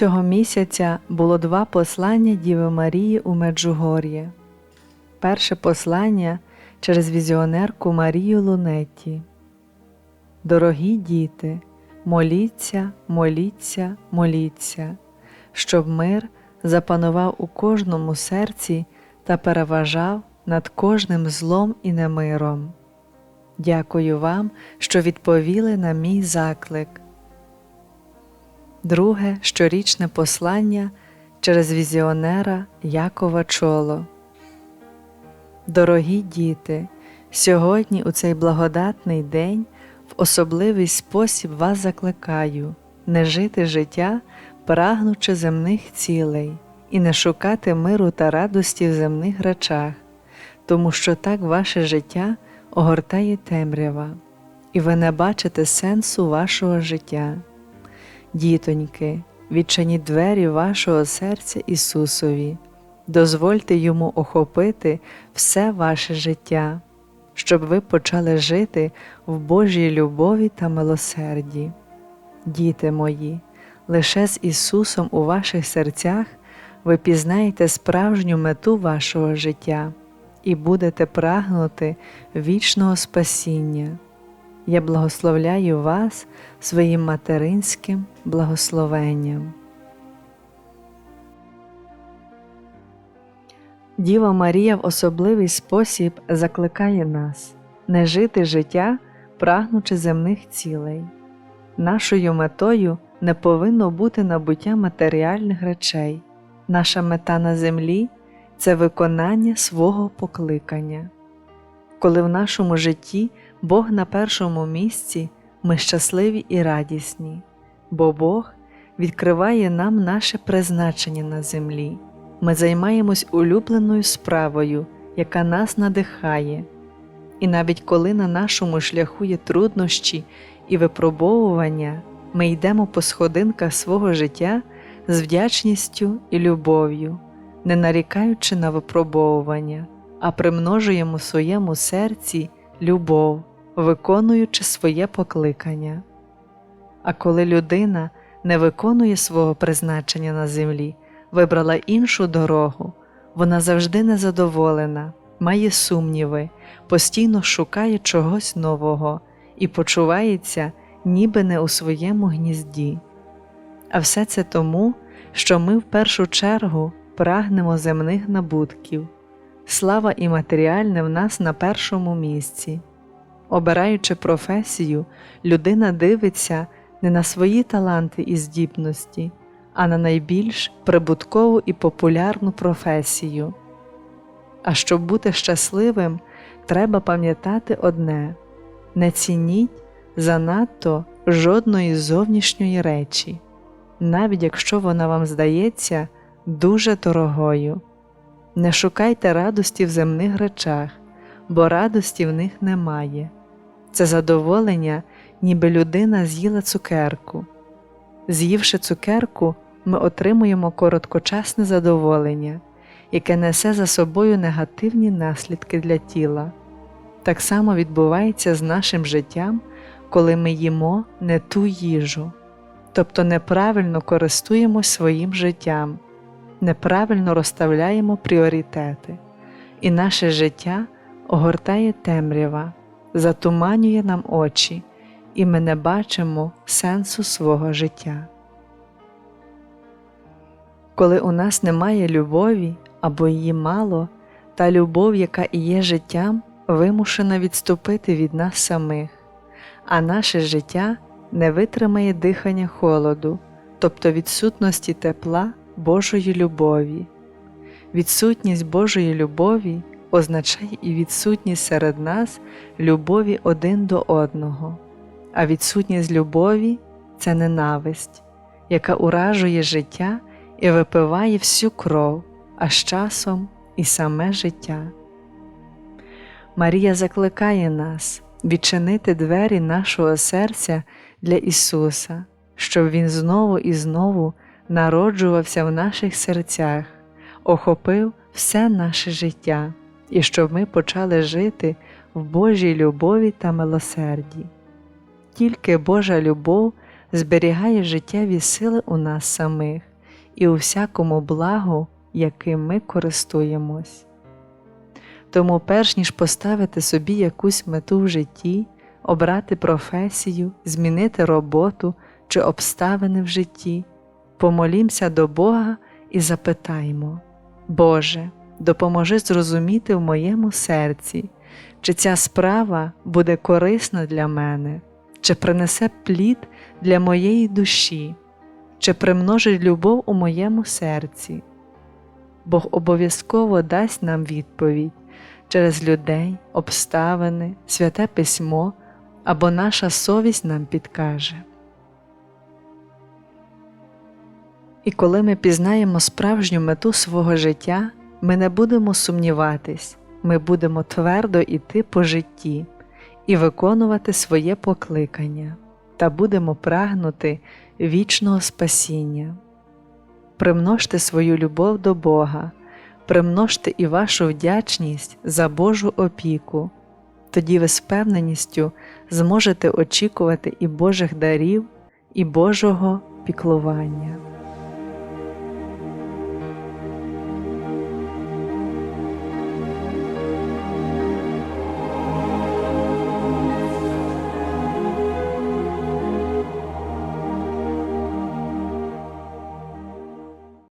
Цього місяця було два послання Діви Марії у Меджугор'є. Перше послання через візіонерку Марію Лунетті. Дорогі діти, моліться, моліться, моліться, щоб мир запанував у кожному серці та переважав над кожним злом і немиром. Дякую вам, що відповіли на мій заклик. Друге щорічне послання через візіонера Якова Чоло. Дорогі діти, сьогодні у цей благодатний день в особливий спосіб вас закликаю не жити життя, прагнучи земних цілей, і не шукати миру та радості в земних речах, тому що так ваше життя огортає темрява, і ви не бачите сенсу вашого життя. Дітоньки, відчиніть двері вашого серця Ісусові, дозвольте Йому охопити все ваше життя, щоб ви почали жити в Божій любові та милосерді. Діти мої, лише з Ісусом у ваших серцях ви пізнаєте справжню мету вашого життя і будете прагнути вічного спасіння. Я благословляю вас своїм материнським благословенням. Діва Марія в особливий спосіб закликає нас не жити життя, прагнучи земних цілей. Нашою метою не повинно бути набуття матеріальних речей. Наша мета на землі це виконання свого покликання. Коли в нашому житті Бог на першому місці, ми щасливі і радісні, бо Бог відкриває нам наше призначення на землі. Ми займаємось улюбленою справою, яка нас надихає. І навіть коли на нашому шляху є труднощі і випробовування, ми йдемо по сходинках свого життя з вдячністю і любов'ю, не нарікаючи на випробовування, а примножуємо в своєму серці любов, виконуючи своє покликання. А коли людина не виконує свого призначення на землі, вибрала іншу дорогу, вона завжди незадоволена, має сумніви, постійно шукає чогось нового і почувається ніби не у своєму гнізді. А все це тому, що ми в першу чергу прагнемо земних набутків, слава і матеріальне в нас на першому місці. Обираючи професію, людина дивиться не на свої таланти і здібності, а на найбільш прибуткову і популярну професію. А щоб бути щасливим, треба пам'ятати одне не цініть занадто жодної зовнішньої речі, навіть якщо вона вам здається дуже дорогою. Не шукайте радості в земних речах, бо радості в них немає. Це задоволення, ніби людина з'їла цукерку. З'ївши цукерку, ми отримуємо короткочасне задоволення, яке несе за собою негативні наслідки для тіла. Так само відбувається з нашим життям, коли ми їмо не ту їжу, тобто неправильно користуємось своїм життям, неправильно розставляємо пріоритети, і наше життя огортає темрява, затуманює нам очі, і ми не бачимо сенсу свого життя. Коли у нас немає любові або її мало, та любов, яка і є життям, вимушена відступити від нас самих, а наше життя не витримає дихання холоду, тобто відсутності тепла Божої любові. Відсутність Божої любові означає і відсутність серед нас любові один до одного, а відсутність любові це ненависть, яка уражує життя і випиває всю кров, а з часом і саме життя. Марія закликає нас відчинити двері нашого серця для Ісуса, щоб Він знову і знову народжувався в наших серцях, охопив все наше життя і щоб ми почали жити в Божій любові та милосерді. Тільки Божа любов зберігає життєві сили у нас самих і у всякому благу, яким ми користуємось. Тому, перш ніж поставити собі якусь мету в житті, обрати професію, змінити роботу чи обставини в житті, помолімся до Бога і запитаймо, Боже, допоможи зрозуміти в моєму серці, чи ця справа буде корисна для мене, чи принесе плід для моєї душі, чи примножить любов у моєму серці. Бог обов'язково дасть нам відповідь через людей, обставини, святе письмо або наша совість нам підкаже. І коли ми пізнаємо справжню мету свого життя, ми не будемо сумніватись, ми будемо твердо йти по житті і виконувати своє покликання та будемо прагнути вічного спасіння. Примножте свою любов до Бога, примножте і вашу вдячність за Божу опіку, тоді ви з певненістю зможете очікувати і Божих дарів, і Божого піклування.